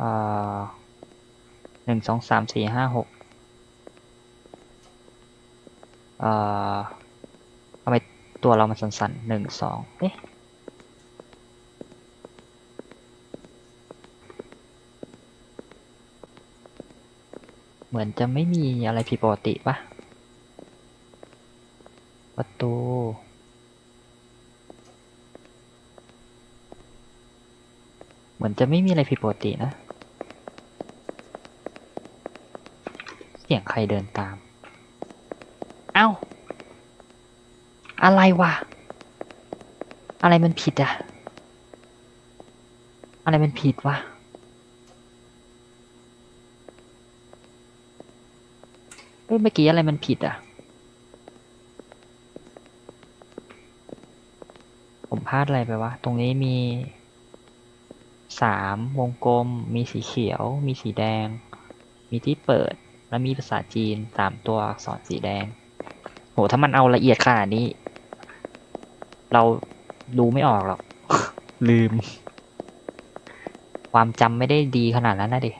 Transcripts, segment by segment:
อ่าหนึ่งสองสามสี่ห้าหกอ่าทำไมตัวเรามันสั่นๆหนึ่งสองเอ๊ะเหมือนจะไม่มีอะไรผิดปกติปะประตูเหมือนจะไม่มีอะไรผิดปกตินะ เสียงใครเดินตาม เอ้า อะไรวะ อะไรมันผิดอะอะไรมันผิดวะเฮ้ยเมื่อกี้อะไรมันผิดอะผมพลาดอะไรไปวะ ตรงนี้มีสามวงกลม มีสีเขียว มีสีแดง มีที่เปิด แล้วมีภาษาจีนสามตัวอักษรสีแดง โห ถ้ามันเอาละเอียดขนาดนี้ เราดูไม่ออกหรอก ลืม ความจำไม่ได้ดีขนาดนั้นนะดิ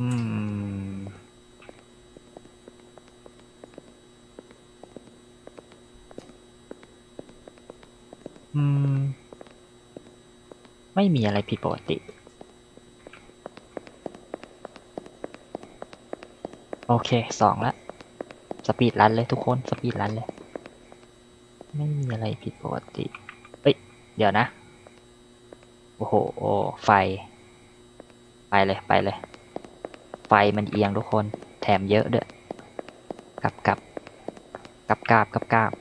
อืม อืม ไม่มีอะไรผิดปกติ โอเคสองละสปีดรันเลยทุกคนสปีดรันเลย ไม่มีอะไรผิดปกติ เอ้ย เดี๋ยวนะ โอ้โหไฟ ไปเลยไปเลย ไฟมันเอียงทุกคน แถมเยอะด้วยกลับกลับกลับกลับกลับกราบ